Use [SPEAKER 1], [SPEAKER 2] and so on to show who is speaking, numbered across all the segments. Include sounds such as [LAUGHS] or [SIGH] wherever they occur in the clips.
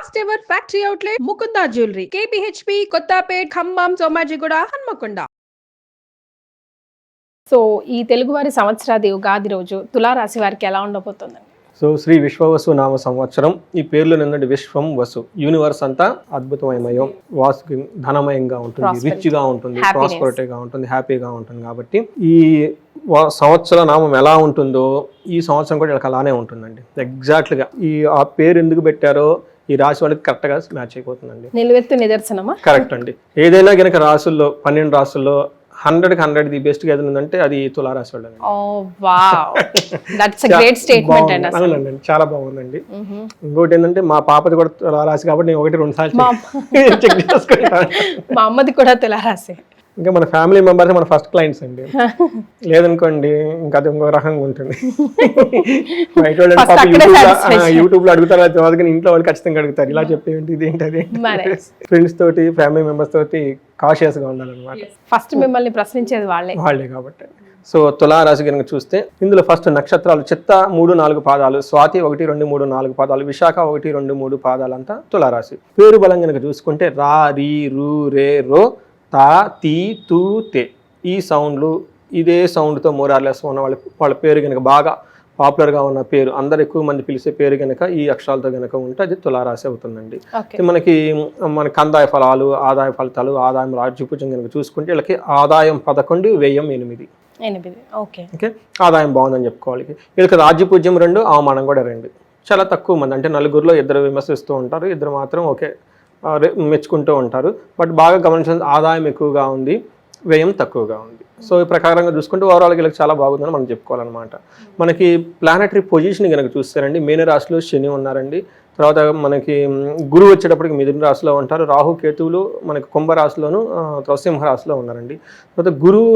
[SPEAKER 1] First ever factory outlet Mukunda jewellery KPHB Kothapet Khammam Somajiguda Hanamkonda
[SPEAKER 2] so ఈ తెలుగువారి సంవత్సరాది ఉగాది రోజు తులారాశి వారికి ఎలా ఉండబోతుందండి?
[SPEAKER 3] సో శ్రీ విశ్వవసు నామ సంవత్సరం. ఈ పేర్లు నిన్నటి విశ్వం వసు. యూనివర్స్ అంతా అద్భుతమయం వాసు ధనమయంగా ఉంటుంది
[SPEAKER 2] Prosperity.
[SPEAKER 3] రిచ్గా ఉంటుంది. ప్రాస్పరిటీగా ఉంటుంది హ్యాపీగా ఉంటుంది కాబట్టి ఈ సంవత్సర నామం ఎలా ఉంటుందో ఈ సంవత్సరం కూడా వీళ్ళకి అలానే ఉంటుందండి. ఎగ్జాక్ట్గా ఈ ఆ పేరు ఎందుకు పెట్టారో ఈ రాశి వాళ్ళకి కరెక్ట్గా మ్యాచ్ అయిపోతుందండి.
[SPEAKER 2] నిలువెత్తు నిదర్శనమా?
[SPEAKER 3] కరెక్ట్ అండి. ఏదైనా కనుక రాసుల్లో పన్నెండు రాసుల్లో హండ్రెడ్కి హండ్రెడ్ ది బెస్ట్ ఏదైనా ఉందంటే అది తులారాశి వాళ్ళండి అవునండి చాలా బాగుందండి. ఇంకోటి ఏంటంటే మా పాపది కూడా తులారాశి కాబట్టి నేను ఒకటి రెండు సార్లు
[SPEAKER 2] మా
[SPEAKER 3] చెక్ చేసుకుంటాను.
[SPEAKER 2] మా అమ్మది కూడా తులారాశి.
[SPEAKER 3] ఇంకా మన ఫ్యామిలీ మెంబర్స్ మన ఫస్ట్ క్లయింట్స్ అండి. [LAUGHS] లేదనుకోండి ఇంకా అది ఇంకో రకంగా ఉంటుంది. [LAUGHS] బయట వాళ్ళు యూట్యూబ్లో అడుగుతారు తర్వాత ఇంట్లో వాళ్ళు ఖచ్చితంగా అడుగుతారు ఇలా చెప్పేంటి ఇది ఏంటి అది ఫ్రెండ్స్ తోటి ఫ్యామిలీ మెంబర్స్ తోటి కాషియస్గా ఉండాలన్నమాట.
[SPEAKER 2] ఫస్ట్ మిమ్మల్ని ప్రశ్నించేది వాళ్ళే.
[SPEAKER 3] వాళ్ళే కాబట్టి. సో తులారాశి కనుక చూస్తే ఇందులో ఫస్ట్ నక్షత్రాలు చిత్త మూడు నాలుగు పాదాలు స్వాతి ఒకటి రెండు మూడు నాలుగు పాదాలు విశాఖ ఒకటి రెండు మూడు పాదాలంతా తులారాశి. పేరు బలం కనుక చూసుకుంటే రా రీ రు రే రో తా తీ తూ తే. ఈ సౌండ్లు ఇదే సౌండ్తో మోరార్లెస్ ఉన్న వాళ్ళ వాళ్ళ పేరు కనుక బాగా పాపులర్గా ఉన్న పేరు అందరు ఎక్కువ మంది పిలిచే పేరు కనుక ఈ అక్షరాలతో కనుక ఉంటే అది తులారాశి అవుతుందండి. మనకి మన కందాయ ఫలాలు ఆదాయ ఫలితాలు ఆదాయం రాజ్యపూజం కనుక చూసుకుంటే వీళ్ళకి ఆదాయం పదకొండు వ్యయం ఎనిమిది.
[SPEAKER 2] ఎనిమిది. ఓకే.
[SPEAKER 3] ఓకే? ఆదాయం బాగుందని చెప్పుకోవాలి. వీళ్ళకి రాజ్యపూజ్యం రెండు అవమానం కూడా రెండు. చాలా తక్కువ మంది అంటే నలుగురిలో ఇద్దరు విమర్శిస్తూ ఉంటారు ఇద్దరు మాత్రం ఓకే. మెచ్చుకుంటూ ఉంటారు. బట్ బాగా గమనించిన ఆదాయం ఎక్కువగా ఉంది వ్యయం తక్కువగా ఉంది. సో ఈ ప్రకారంగా చూసుకుంటే ఓవరాల్ వీళ్ళకి చాలా బాగుందని మనం చెప్పుకోవాలన్నమాట. మనకి ప్లానటరీ పొజిషన్ కనుక చూస్తారండి మేన రాశిలో శని ఉన్నారండి. తర్వాత మనకి గురువు వచ్చేటప్పటికి మిథున రాశిలో ఉంటారు. రాహు కేతువులు మనకి కుంభ రాశిలోను రాశిలో ఉన్నారండి. తర్వాత గురువు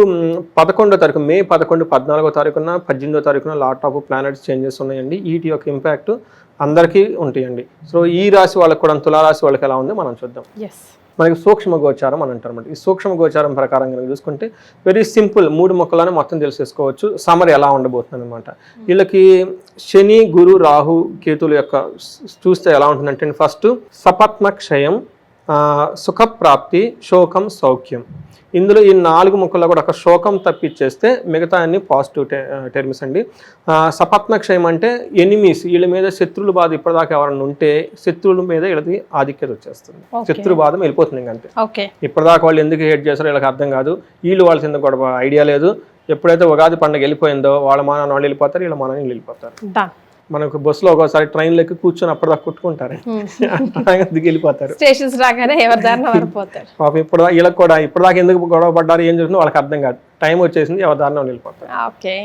[SPEAKER 3] పదకొండో తారీఖు మే పదకొండు పద్నాలుగో తారీఖున పద్దెనిమిదో తారీఖున లాట్ ఆఫ్ ప్లానెట్స్ చేంజెస్ ఉన్నాయండి. వీటి యొక్క ఇంపాక్ట్ అందరికీ ఉంటాయండి. సో ఈ రాశి వాళ్ళకి కూడా తులారాశి వాళ్ళకి ఎలా ఉందో మనం చూద్దాం.
[SPEAKER 2] ఎస్
[SPEAKER 3] మనకి సూక్ష్మ గోచారం అని అంటారు అన్నమాట. ఈ సూక్ష్మ గోచారం ప్రకారం కనుక చూసుకుంటే వెరీ సింపుల్ మూడు మొక్కలను మొత్తం తెలిసేసుకోవచ్చు. సమర్ ఎలా ఉండబోతుంది అనమాట వీళ్ళకి శని గురు రాహు కేతుల యొక్క చూస్తే ఎలా ఉంటుందంటే ఫస్ట్ సపత్న క్షయం సుఖప్రాప్తి శోకం సౌఖ్యం. ఇందులో ఈ నాలుగు ముక్కల్లో కూడా ఒక శోకం తప్పిచ్చేస్తే మిగతా అన్ని పాజిటివ్ టెర్మ్స్ అండి. ఆ, సపత్న క్షయం అంటే ఎనిమీస్ వీళ్ళ మీద శత్రువుల బాధ ఇప్పటిదాకా ఎవరన్నా ఉంటే శత్రువుల మీద వీళ్ళది ఆధిక్యత వచ్చేస్తుంది. శత్రు బాధ వెళ్ళిపోతుంది ఇంక అంతే.
[SPEAKER 2] ఓకే.
[SPEAKER 3] ఇప్పటిదాకా వాళ్ళు ఎందుకు హేట్ చేస్తారో వీళ్ళకి అర్థం కాదు. వీళ్ళు వాళ్ళ కింద గొడవ ఐడియా లేదు. ఎప్పుడైతే ఉగాది పండుగ వెళ్ళిపోయిందో వాళ్ళ మానాన్ని వాళ్ళు వెళ్ళిపోతారు వీళ్ళ మానాన్ని వీళ్ళు వెళ్ళిపోతారు. మనకు బస్సులో ఒకసారి ట్రైన్లో ఎక్కి కూర్చొని అప్పటిదాకా కొట్టుకుంటారు. దిగి వెళ్ళిపోతారు.
[SPEAKER 2] స్టేషన్స్ రాగానే ఎవరి దారిన వారు పోతారు
[SPEAKER 3] పాపం ఇప్పుడు వీళ్ళకి కూడా ఇప్పటిదాకా ఎందుకు గొడవ పడ్డారు ఏం జరుగుతుందో వాళ్ళకి అర్థం కాదు. టైం వచ్చేసింది ఎవరి వెళ్ళిపోతారు.
[SPEAKER 2] ఓకే.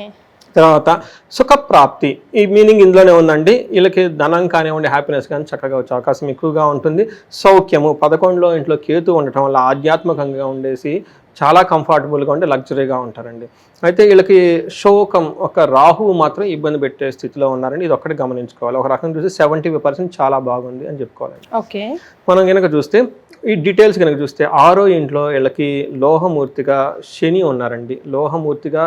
[SPEAKER 3] తర్వాత సుఖప్రాప్తి. ఈ మీనింగ్ ఇందులోనే ఉందండి. వీళ్ళకి ధనం కానివ్వండి హ్యాపీనెస్ కానీ చక్కగా వచ్చే అవకాశం ఎక్కువగా ఉంటుంది. సౌఖ్యము. పదకొండులో ఇంట్లో కేతు ఉండటం వల్ల ఆధ్యాత్మికంగా ఉండేసి చాలా కంఫర్టబుల్గా ఉండి లగ్జరీగా ఉంటారండి. అయితే వీళ్ళకి శోకం ఒక రాహువు మాత్రం ఇబ్బంది పెట్టే స్థితిలో ఉన్నారండి. ఇది ఒక్కటి గమనించుకోవాలి. ఒక రకం చూస్తే సెవెంటీ పర్సెంట్ చాలా బాగుంది అని చెప్పుకోవాలి
[SPEAKER 2] ఓకే.
[SPEAKER 3] మనం కనుక చూస్తే ఈ డీటెయిల్స్ కనుక చూస్తే ఆరో ఇంట్లో వీళ్ళకి లోహమూర్తిగా శని ఉన్నారండి. లోహమూర్తిగా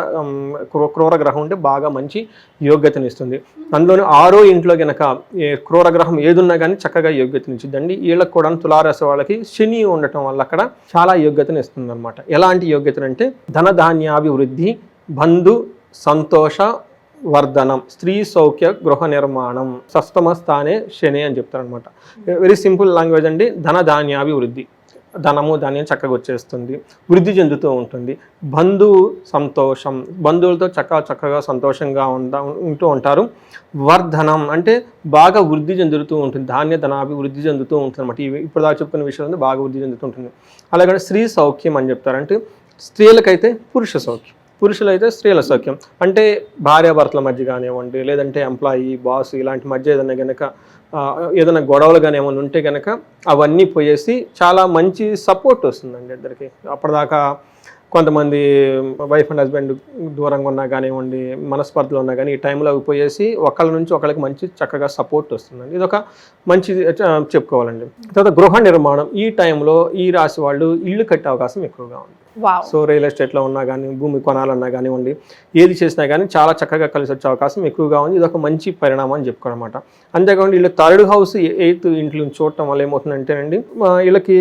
[SPEAKER 3] క్రూర గ్రహం ఉంటే బాగా మంచి యోగ్యతనిస్తుంది. అందులోనే ఆరో ఇంట్లో కనుక ఏ క్రూర గ్రహం ఏదున్నా కానీ చక్కగా యోగ్యతనిచ్చిందండి వీళ్ళకి కూడా తులారాశి వాళ్ళకి శని ఉండటం వల్ల అక్కడ చాలా యోగ్యతని ఇస్తుంది అనమాట ఎలాంటి యోగ్యతనంటే ధనధాన్యాభివృద్ధి బంధు సంతోష వర్ధనం స్త్రీ సౌఖ్య గృహ నిర్మాణం సప్తమ స్థానే శని అని చెప్తారనమాట వెరీ సింపుల్ లాంగ్వేజ్ అండి. ధన ధాన్యాభివృద్ధి ధనము ధాన్యం చక్కగా వచ్చేస్తుంది వృద్ధి చెందుతూ ఉంటుంది. బంధువు సంతోషం బంధువులతో చక్కగా చక్కగా సంతోషంగా ఉండ ఉంటూ ఉంటారు. వర్ధనం అంటే బాగా వృద్ధి చెందుతూ ఉంటుంది. ధాన్య ధనాభివృద్ధి చెందుతూ ఉంటుంది అనమాట ఇప్పుడు దాకా చెప్పుకున్న విషయంలో బాగా వృద్ధి చెందుతూ ఉంటుంది. అలాగే స్త్రీ సౌఖ్యం అని చెప్తారంటే స్త్రీలకైతే పురుష సౌఖ్యం. పురుషులైతే స్త్రీల సౌఖ్యం. అంటే భార్యాభర్తల మధ్య కానివ్వండి లేదంటే ఎంప్లాయీ బాస్ ఇలాంటి మధ్య ఏదైనా కనుక ఏదైనా గొడవలు కానీ ఏమైనా ఉంటే కనుక అవన్నీ పోయేసి చాలా మంచి సపోర్ట్ వస్తుందండి ఇద్దరికి అప్పటిదాకా కొంతమంది వైఫ్ అండ్ హస్బెండ్ దూరంగా ఉన్నా కానివ్వండి మనస్పర్ధలు ఉన్నా కానీ ఈ టైంలో అవి పోయేసి ఒకళ్ళ నుంచి ఒకళ్ళకి మంచి చక్కగా సపోర్ట్ వస్తుందండి. ఇది ఒక మంచి చెప్పుకోవాలండి. తర్వాత గృహ నిర్మాణం. ఈ టైంలో ఈ రాశి వాళ్ళు ఇల్లు కట్టే అవకాశం ఎక్కువగా ఉంది. సో రియల్ ఎస్టేట్లో ఉన్నా కానీ భూమి కొనాలన్నా కానివ్వండి ఏది చేసినా కానీ చాలా చక్కగా కలిసి వచ్చే అవకాశం ఎక్కువగా ఉంది. ఇది ఒక మంచి పరిణామం అని చెప్పుకోనమాట. అంతేకాకుండా వీళ్ళు థర్డ్ హౌస్ ఎయిత్ ఇంట్లో చూడటం వల్ల ఏమవుతుందంటేనండి వీళ్ళకి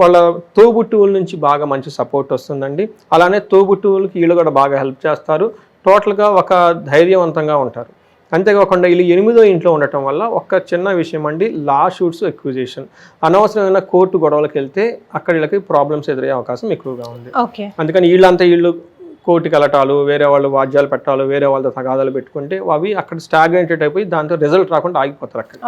[SPEAKER 3] వాళ్ళ తోబుట్టువుల నుంచి బాగా మంచి సపోర్ట్ వస్తుందండి. అలానే తోబుట్టువులకి వీళ్ళు కూడా బాగా హెల్ప్ చేస్తారు. టోటల్గా ఒక ధైర్యవంతంగా ఉంటారు. అంతేకాకుండా వీళ్ళు ఎనిమిదో ఇంట్లో ఉండటం వల్ల ఒక చిన్న విషయం అండి లా షూట్స్ ఎక్విజేషన్ అనవసరమైన కోర్టు గొడవలకు వెళ్తే అక్కడ వీళ్ళకి ప్రాబ్లమ్స్ ఎదురయ్యే అవకాశం ఎక్కువగా ఉంది. అందుకని వీళ్ళంతా వీళ్ళు కోర్టుకి వెళ్ళటాలు వేరే వాళ్ళు వాద్యాలు పెట్టాలు వేరే వాళ్ళతో తగాదాలు పెట్టుకుంటే అవి అక్కడ స్టాగ్నెంటెడ్ అయిపోయి దాంతో రిజల్ట్ రాకుండా ఆగిపోతారు అక్కడ.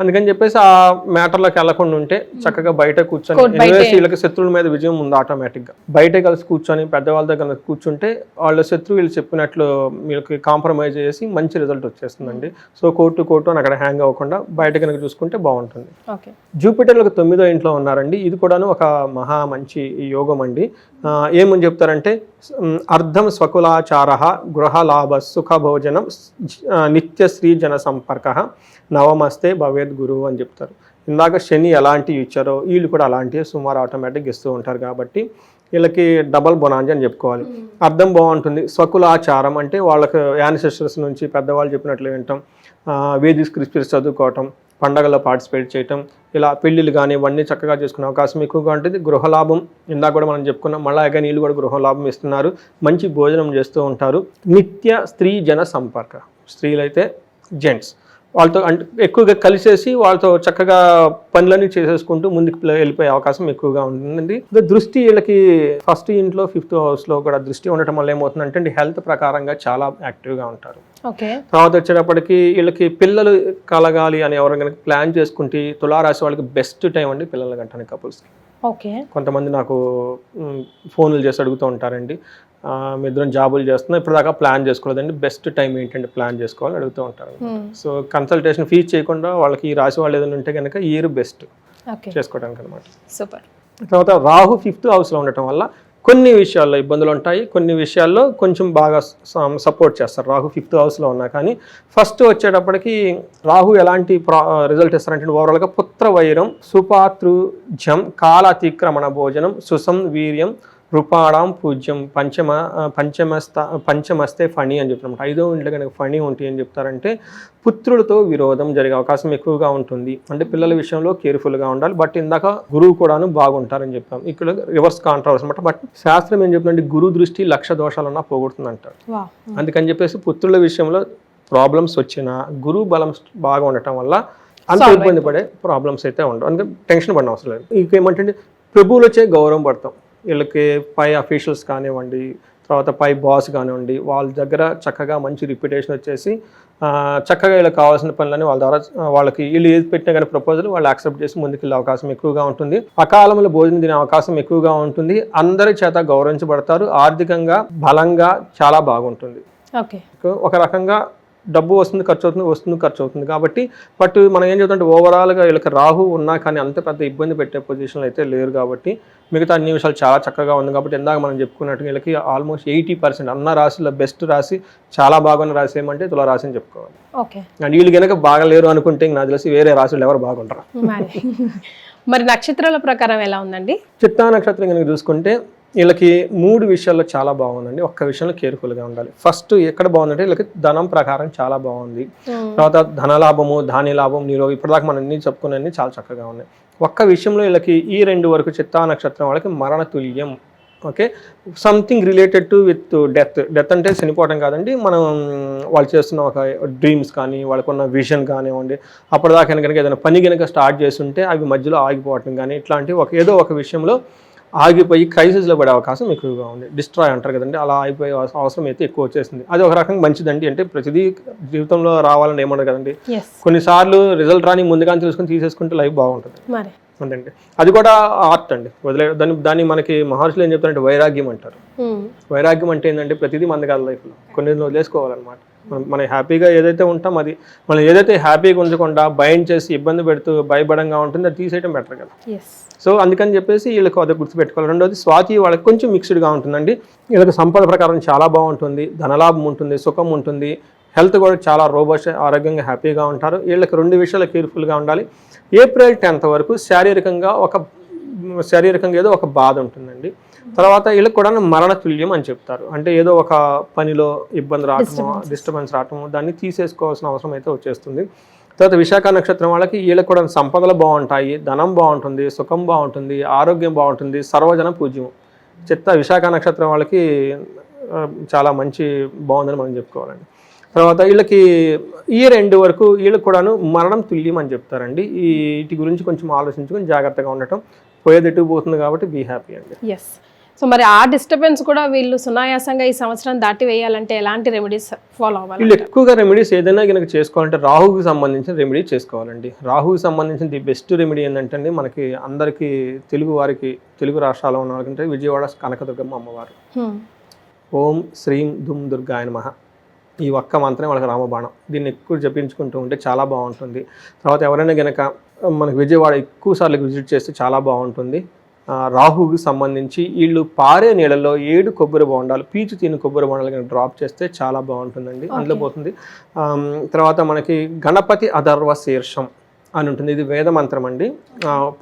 [SPEAKER 3] అందుకని చెప్పేసి ఆ మ్యాటర్లోకి వెళ్ళకుండా ఉంటే చక్కగా బయట కూర్చొని వీళ్ళకి శత్రువుల మీద విజయం ఉంది ఆటోమేటిక్గా బయటే కలిసి కూర్చొని పెద్దవాళ్ళ దగ్గర కూర్చుంటే వాళ్ళ శత్రువు వీళ్ళు చెప్పినట్లు వీళ్ళకి కాంప్రమైజ్ చేసి మంచి రిజల్ట్ వచ్చేస్తుందండి. సో కోర్టు కోర్టు అని అక్కడ హ్యాంగ్ అవ్వకుండా బయట కనుక చూసుకుంటే బాగుంటుంది.
[SPEAKER 2] ఓకే.
[SPEAKER 3] జూపిటర్లకు తొమ్మిదో ఇంట్లో ఉన్నారండి. ఇది కూడాను ఒక మహా మంచి యోగం అండి. ఏమని చెప్తారంటే అర్ధం స్వకులాచార గృహలాభ సుఖ భోజనం నిత్య శ్రీ జన సంపర్క నవమస్తే భవేద్ గురువు అని చెప్తారు. ఇందాక శని ఎలాంటివి ఇచ్చారో వీళ్ళు కూడా అలాంటివి సుమారు ఆటోమేటిక్ ఇస్తూ ఉంటారు కాబట్టి వీళ్ళకి డబల్ బొనాంజి అని చెప్పుకోవాలి. అర్థం బాగుంటుంది. స్వకులాచారం అంటే వాళ్ళకి యానిసెస్టర్స్ నుంచి పెద్దవాళ్ళు చెప్పినట్లు వింటాం. ఆ, వేదిక్ స్క్రిప్చర్స్ చదువుకోవటం పండగల్లో పార్టిసిపేట్ చేయటం ఇలా పెళ్ళిళ్ళు కానీ ఇవన్నీ చక్కగా చేసుకునే అవకాశం ఎక్కువగా ఉంటుంది. గృహలాభం ఇందాక కూడా మనం చెప్పుకున్నాం. మళ్ళీ అగా నీళ్ళు కూడా గృహలాభం ఇస్తున్నారు. మంచి భోజనం చేస్తూ ఉంటారు. నిత్య స్త్రీ జన సంపర్క స్త్రీలైతే జెంట్స్ వాళ్ళతో అంటే ఎక్కువగా కలిసేసి వాళ్ళతో చక్కగా పనులన్నీ చేసేసుకుంటూ ముందుకు వెళ్ళిపోయే అవకాశం ఎక్కువగా ఉంటుందండి ఇక దృష్టి వీళ్ళకి ఫస్ట్ ఇంట్లో ఫిఫ్త్ హౌస్లో కూడా దృష్టి ఉండటం వల్ల ఏమవుతుందంటే హెల్త్ ప్రకారంగా చాలా యాక్టివ్గా ఉంటారు.
[SPEAKER 2] ఓకే.
[SPEAKER 3] తర్వాత వచ్చేటప్పటికి వీళ్ళకి పిల్లలు కలగాలి అని ఎవరు కనుక ప్లాన్ చేసుకుంటే తులారాశి వాళ్ళకి బెస్ట్ టైం అండి పిల్లలు కంటానికి కపుల్స్కి.
[SPEAKER 2] ఓకే.
[SPEAKER 3] కొంతమంది నాకు ఫోన్లు చేసి అడుగుతూ ఉంటారండి. మీ ఇద్దరం జాబులు చేస్తున్నాం. ఇప్పుడు దాకా ప్లాన్ చేసుకోలేదండి. బెస్ట్ టైం ఏంటంటే ప్లాన్ చేసుకోవాలని అడుగుతూ ఉంటారు సో కన్సల్టేషన్ ఫీజ్ చేయకుండా వాళ్ళకి ఈ రాశి వాళ్ళు ఏదైనా ఉంటే కనుక ఇయర్ బెస్ట్ చేసుకోవడానికి అనమాట.
[SPEAKER 2] సూపర్.
[SPEAKER 3] తర్వాత రాహు ఫిఫ్త్ హౌస్లో ఉండటం వల్ల కొన్ని విషయాల్లో ఇబ్బందులు ఉంటాయి. కొన్ని విషయాల్లో కొంచెం బాగా సపోర్ట్ చేస్తారు. రాహు ఫిఫ్త్ హౌస్లో ఉన్నా కానీ ఫస్ట్ వచ్చేటప్పటికి రాహు ఎలాంటి ప్రా రిజల్ట్ ఇస్తారంటే ఓవరాల్గా పుత్ర వైరం సుపాతృజం కాలాతిక్రమణ భోజనం సుసం వీర్యం రూపాడాం పూజ్యం పంచమ పంచమస్త పంచమస్తే ఫణి అని చెప్తున్నమాట ఐదో ఇంట్లో కనుక ఫణి ఉంటే ఏం చెప్తారంటే పుత్రులతో విరోధం జరిగే అవకాశం ఎక్కువగా ఉంటుంది. అంటే పిల్లల విషయంలో కేర్ఫుల్గా ఉండాలి. బట్ ఇందాక గురువు కూడాను బాగుంటారని చెప్పాం. ఇక్కడ రివర్స్ కాంట్రావర్స్ అనమాట బట్ శాస్త్రం ఏం చెప్తుందంటే గురు దృష్టి లక్ష దోషాలన్నా పోగొడుతుంది అంటారు
[SPEAKER 2] వా.
[SPEAKER 3] అందుకని చెప్పేసి పుత్రుల విషయంలో ప్రాబ్లమ్స్ వచ్చినా గురువు బలం బాగా ఉండటం వల్ల అంత ఇబ్బంది పడే ప్రాబ్లమ్స్ అయితే ఉండవు. అందుకే టెన్షన్ పడిన అవసరం లేదు. ఇంకేమంటే ప్రభువులచే గౌరవం పడతాం. వీళ్ళకి పై అఫీషియల్స్ కానివ్వండి తర్వాత పై బాస్ కానివ్వండి వాళ్ళ దగ్గర చక్కగా మంచి రిప్యుటేషన్ వచ్చేసి చక్కగా వీళ్ళకి కావాల్సిన పనులని వాళ్ళ ద్వారా వాళ్ళకి వీళ్ళు ఏది పెట్టినా కానీ ప్రపోజల్ వాళ్ళు యాక్సెప్ట్ చేసి ముందుకెళ్ళే అవకాశం ఎక్కువగా ఉంటుంది. అకాలంలో భోజనం తినే అవకాశం ఎక్కువగా ఉంటుంది. అందరి చేత గౌరవించబడతారు. ఆర్థికంగా బలంగా చాలా బాగుంటుంది.
[SPEAKER 2] ఓకే
[SPEAKER 3] ఒక రకంగా డబ్బు వస్తుంది ఖర్చు అవుతుంది వస్తుంది ఖర్చు అవుతుంది. కాబట్టి బట్ మనం ఏం చెప్తుంటే ఓవరాల్గా వీళ్ళకి రాహు ఉన్నా కానీ అంత పెద్ద ఇబ్బంది పెట్టే పొజిషన్లో అయితే లేరు కాబట్టి మిగతా అన్ని విషయాలు చాలా చక్కగా ఉంది. కాబట్టి ఇందాక మనం చెప్పుకున్నట్టు వీళ్ళకి ఆల్మోస్ట్ ఎయిటీ పర్సెంట్ అన్న రాశిలో బెస్ట్ రాశి చాలా బాగున్న రాశి ఏమంటే తుల రాశి అని చెప్పుకోవాలి.
[SPEAKER 2] ఓకే.
[SPEAKER 3] అండ్ వీళ్ళు కనుక బాగలేరు అనుకుంటే నాకు తెలిసి వేరే రాశులు ఎవరు బాగుంటారు
[SPEAKER 2] మరి. మరి నక్షత్రాల ప్రకారం ఎలా ఉందండి?
[SPEAKER 3] చిత్తా నక్షత్రం కనుక చూసుకుంటే వీళ్ళకి మూడు విషయాల్లో చాలా బాగుందండి. ఒక్క విషయంలో కేర్ఫుల్గా ఉండాలి. ఫస్ట్ ఎక్కడ బాగుందంటే వీళ్ళకి ధనం ప్రకారం చాలా బాగుంది. తర్వాత ధనలాభము ధాన్య లాభం నీలో ఇప్పటిదాకా మనం అన్ని చెప్పుకున్నన్ని చాలా చక్కగా ఉన్నాయి. ఒక్క విషయంలో వీళ్ళకి ఈ రెండు వరకు చిత్తా నక్షత్రం వాళ్ళకి మరణ తుల్యం. Okay? Something related to with death. Death అంటే చనిపోవడం కాదండి. మనం వాళ్ళు చేస్తున్న ఒక డ్రీమ్స్ కానీ వాళ్ళకున్న విజన్ కానివ్వండి. అప్పటిదాకా కనుక ఏదైనా పని కనుక స్టార్ట్ చేస్తుంటే అవి మధ్యలో ఆగిపోవటం కానీ ఇట్లాంటి ఒక ఏదో ఒక విషయంలో ఆగిపోయి క్రైసిస్లో పడే అవకాశం ఎక్కువగా ఉంది. డిస్ట్రాయ్ అంటారు కదండి అలా అయిపోయే అవస- అవసరం అయితే ఎక్కువ వచ్చేసింది. అది ఒక రకంగా మంచిదండి. అంటే ప్రతిదీ జీవితంలో రావాలని ఏమఉండదు కదండి. కొన్నిసార్లు రిజల్ట్ రాని ముందుగానే తెలుసుకుని తీసేసుకుంటే లైఫ్ బాగుంటుంది. అంతే అది కూడా ఆర్ట్ అండి. వదిలే దాన్ని దాన్ని మనకి మహర్షులు ఏం చెప్తారంటే వైరాగ్యం అంటారు. వైరాగ్యం అంటే ఏంటంటే ప్రతిదీ మంది కాదు లైఫ్లో. కొన్ని వదిలేసుకోవాలన్నమాట. మనం మనం హ్యాపీగా ఏదైతే ఉంటాం అది మనం ఏదైతే హ్యాపీగా ఉంచకుండా బైండ్ చేసి ఇబ్బంది పెడుతూ భయపడంగా ఉంటుంది అది తీసేయడం బెటర్ కదా. సో అందుకని చెప్పేసి వీళ్ళకి అది గుర్తుపెట్టుకోవాలి. రెండోది స్వాతి వాళ్ళకి కొంచెం మిక్స్డ్గా ఉంటుందండి. వీళ్ళకి సంపద ప్రకారం చాలా బాగుంటుంది ధనలాభం ఉంటుంది సుఖం ఉంటుంది హెల్త్ కూడా చాలా రోబస్ట్ ఆరోగ్యంగా హ్యాపీగా ఉంటారు. వీళ్ళకి రెండు విషయాలు కేర్ఫుల్గా ఉండాలి. ఏప్రిల్ టెన్త్ వరకు శారీరకంగా ఒక శారీరకంగా ఏదో ఒక బాధ ఉంటుందండి. తర్వాత వీళ్ళకి కూడా మరణ తుల్యం అని చెప్తారు. అంటే ఏదో ఒక పనిలో ఇబ్బంది రావటము డిస్టర్బెన్స్ రావటము దాన్ని తీసేసుకోవాల్సిన అవసరం అయితే వచ్చేస్తుంది. తర్వాత విశాఖ నక్షత్రం వాళ్ళకి వీళ్ళకి కూడా సంపదలు బాగుంటాయి ధనం బాగుంటుంది సుఖం బాగుంటుంది ఆరోగ్యం బాగుంటుంది సర్వజన పూజ్యం చెత్త విశాఖ నక్షత్రం వాళ్ళకి చాలా మంచి బాగుందని మనం చెప్పుకోవాలండి. తర్వాత వీళ్ళకి ఈ రెండు వరకు వీళ్ళకి కూడాను మరణం తుల్యం అని చెప్తారండి. ఈ వీటి గురించి కొంచెం ఆలోచించుకొని జాగ్రత్తగా ఉండటం. పోయేది ఎటు పోతుంది కాబట్టి బీ హ్యాపీ అండి.
[SPEAKER 2] ఎస్ సో మరి ఆ డిస్టర్బెన్స్ కూడా వీళ్ళు సునాయాసంగా ఈ సంవత్సరం దాటి వేయాలంటే ఎలాంటి రెమెడీస్ ఫాలో అవ్వాలి?
[SPEAKER 3] వీళ్ళు ఎక్కువగా రెమెడీస్ ఏదైనా కనుక చేసుకోవాలంటే రాహుకి సంబంధించిన రెమెడీ చేసుకోవాలండి. రాహుకి సంబంధించిన ది బెస్ట్ రెమెడీ ఏంటంటే మనకి అందరికీ తెలుగు వారికి తెలుగు రాష్ట్రాల్లో ఉన్న వాళ్ళకంటే విజయవాడ కనకదుర్గమ్మ అమ్మవారు. ఓం శ్రీం దుమ్ దుర్గాయ నమః. ఈ ఒక్క మంత్రమే వాళ్ళకి రామబాణం. దీన్ని ఎక్కువ జపించుకుంటూ ఉంటే చాలా బాగుంటుంది. తర్వాత ఎవరైనా గనక మనకి విజయవాడ ఎక్కువ సార్లు విజిట్ చేస్తే చాలా బాగుంటుంది. రాహుకి సంబంధించి వీళ్ళు పారే నీళ్ళలో ఏడు కొబ్బరి బొండాలు పీచు తిని కొబ్బరి బొండాలు కనుక డ్రాప్ చేస్తే చాలా బాగుంటుందండి. అందులో పోతుంది. తర్వాత మనకి గణపతి అధర్వ శీర్షం అని ఉంటుంది. ఇది వేద మంత్రం అండి.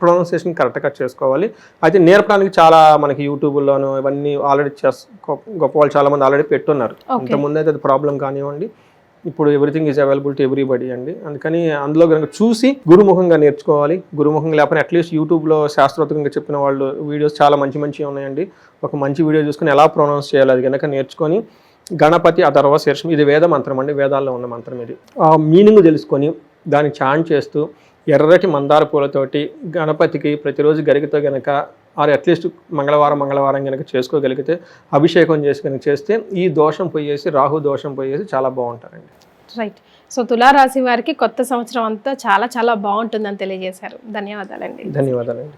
[SPEAKER 3] ప్రొనౌన్సియేషన్ కరెక్ట్గా చేసుకోవాలి. అయితే నేర్పడానికి చాలా మనకి యూట్యూబ్లోను ఇవన్నీ ఆల్రెడీ చేస్ గొప్ప వాళ్ళు చాలా మంది ఆల్రెడీ పెట్టున్నారు. ఇంతకుముందు అయితే అది ప్రాబ్లం కానివ్వండి. ఇప్పుడు everything is available to everybody అండి. అందుకని అందులో కనుక చూసి గురుముఖంగా నేర్చుకోవాలి. గురుముఖంగా లేకపోతే అట్లీస్ట్ యూట్యూబ్లో శాస్త్రోక్తంగా చెప్పిన వాళ్ళు వీడియోస్ చాలా మంచి మంచి ఉన్నాయండి. ఒక మంచి వీడియో చూసుకొని ఎలా ప్రొనౌన్స్ చేయాలి అది కనుక నేర్చుకొని గణపతి అథర్వ శీర్షం ఇది వేద మంత్రం అండి. వేదాల్లో ఉన్న మంత్రం ఇది. ఆ మీనింగ్ తెలుసుకొని దాన్ని చాంట్ చేస్తూ ఎర్రటి మందార పూలతోటి గణపతికి ప్రతిరోజు గరికతో గనక ఆర్ అట్లీస్ట్ మంగళవారం మంగళవారం కనుక చేసుకోగలిగితే అభిషేకం చేసి కనుక చేస్తే ఈ దోషం పోయేసి రాహు దోషం పోయేసి చాలా బాగుంటారండి.
[SPEAKER 2] రైట్ సో తులారాశి వారికి కొత్త సంవత్సరం అంతా చాలా చాలా బాగుంటుందని తెలియజేశారు. ధన్యవాదాలండి.
[SPEAKER 3] ధన్యవాదాలండి.